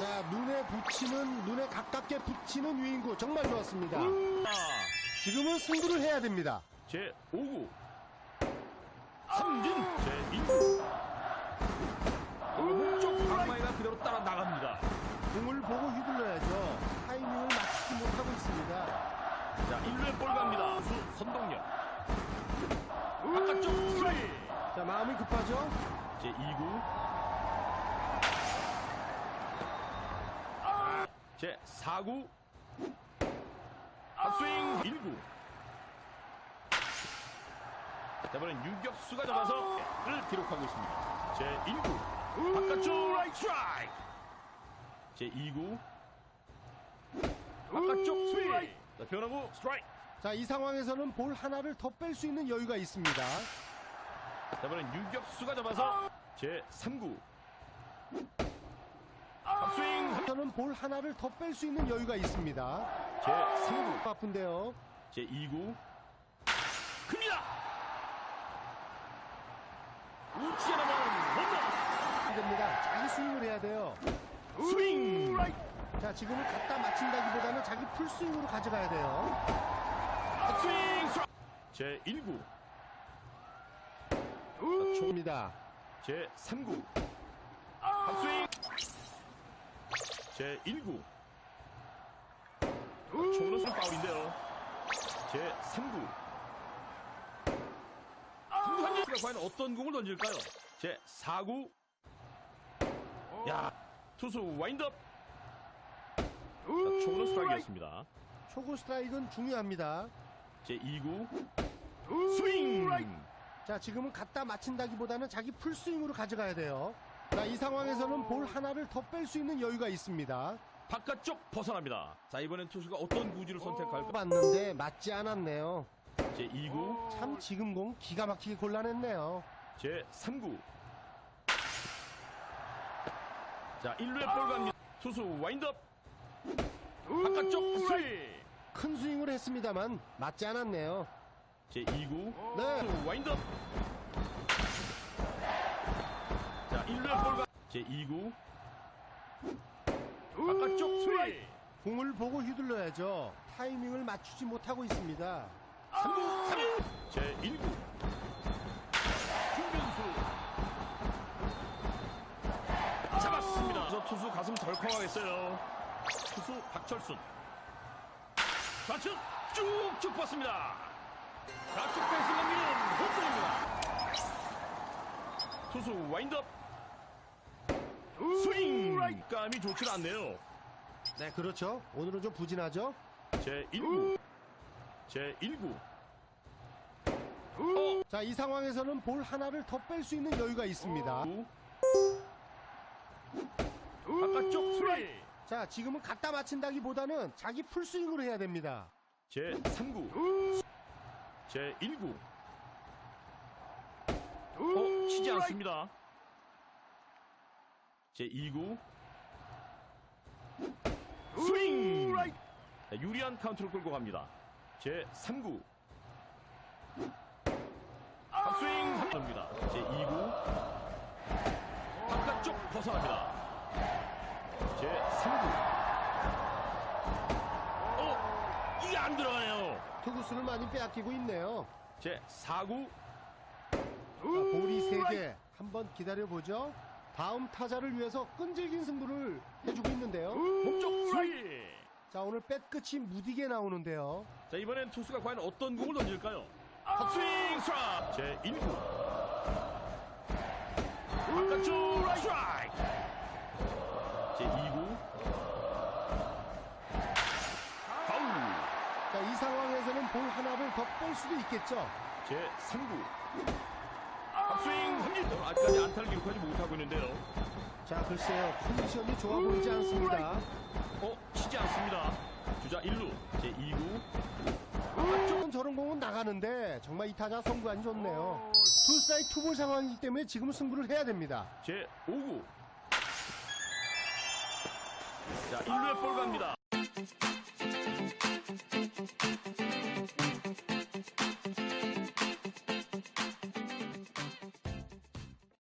자, 눈에 붙이는 눈에 가깝게 붙이는 위인구 정말 좋았습니다. 지금은 승부를 해야 됩니다. 제 5구 삼진 제 2구 목쪽 방망이가 그대로 따라 나갑니다. 공을 보고 휘둘러야죠. 타이밍을 맞추지 못하고 있습니다. 자 1루에 볼 갑니다. 선동엽 자, 마음이 급하죠? 제 2구. 제 4구. 핫스윙 1구. 자, 이번엔 유격수가 잡아서 를 기록하고 있습니다. 제 1구. 바깥쪽 라이트 스트라이크 제 2구. 바깥쪽 스윙. 자, 변화구 스트라이크 자, 이 상황에서는 볼 하나를 더 뺄 수 있는 여유가 있습니다. 자, 이번엔 유격수가 잡아서 제 3구 핫스윙 저는 볼 하나를 더 뺄 수 있는 여유가 있습니다. 제 3구 아픈데요. 제 2구 큽니다 우치에 나면 홈런 안 됩니다. 자기 스윙을 해야 돼요. 스윙 자, 지금은 갖다 맞춘다기보다는 자기 풀스윙으로 가져가야 돼요. 스윙 스트라이크 제 1구 초입니다. 제 3구. 핫스윙. 제 1구. 초는 선 파울인데요. 제 3구. 한지가 과연 어떤 공을 던질까요? 제 4구. 야 투수 와인드업. 자, 초는 스트라이크였습니다. 초구 스트라이크는 중요합니다. 제 2구. 스윙 자, 지금은 갖다 맞춘다기보다는 자기 풀스윙으로 가져가야 돼요. 자, 이 상황에서는 볼 하나를 더 뺄 수 있는 여유가 있습니다. 바깥쪽 벗어납니다 자 이번엔 투수가 어떤 구지를 선택할까 봤는데 맞지 않았네요. 제 2구 참 지금 공 기가 막히게 곤란했네요. 제 3구 자 1루에 볼 갑니다 투수 와인드업 바깥쪽 스윙 큰 스윙을 했습니다만 맞지 않았네요. 제 2구. 네. 투수 와인드업. 자 1루에 볼가제 2구. 바깥쪽 스윙 공을 보고 휘둘러야죠. 타이밍을 맞추지 못하고 있습니다. 3구 3구. 제 1구. 김변수. 잡았습니다. 그래서 투수 가슴 덜컹하겠어요. 투수 박철순. 좌측 쭉쭉 뻗습니다 좌측 패스 넘기는 홈런입니다 투수 와인드업 스윙 감이 좋질 않네요 네, 그렇죠. 오늘은 좀 부진하죠. 제 1구 제 1구 어 자, 이 상황에서는 볼 하나를 더 뺄 수 있는 여유가 있습니다. 바깥쪽 스윙 자, 지금은 갖다 맞춘다기보다는 자기 풀스윙으로 해야 됩니다. 제 3구 제 1구. 어 치지 않습니다. 제 2구. 스윙! 자, 유리한 카운트를 끌고 갑니다. 제 3구. 스윙! 합니다. 제 2구. 바깥쪽 벗어납니다. 제 3구. 어 이게 안 들어가네요 투구수를 많이 빼앗기고 있네요. 제 4구 자, 볼이 3개. 한번 기다려보죠. 다음 타자를 위해서 끈질긴 승부를 해주고 있는데요. 목적 스윙 자, 오늘 빼끝이 무디게 나오는데요. 자 이번엔 투수가 과연 어떤 공을 던질까요? 헛스윙 스트라이크 제 1구 바깥쪽 스트라이크 제 2구 상황에서는 볼 하나를 더 뺄 수도 있겠죠. 제 3구. 헛스윙 삼진. 아직까지 안타를 기록하지 못하고 있는데요. 자, 글쎄요. 컨디션이 좋아 보이지 않습니다. 어 치지 않습니다. 주자 1루 제 2구. 조금 저런 공은 나가는데 정말 이 타자 성구안이 좋네요. 투스트라이 투볼 상황이기 때문에 지금 승부를 해야 됩니다. 제 5구. 자 1루에 볼 갑니다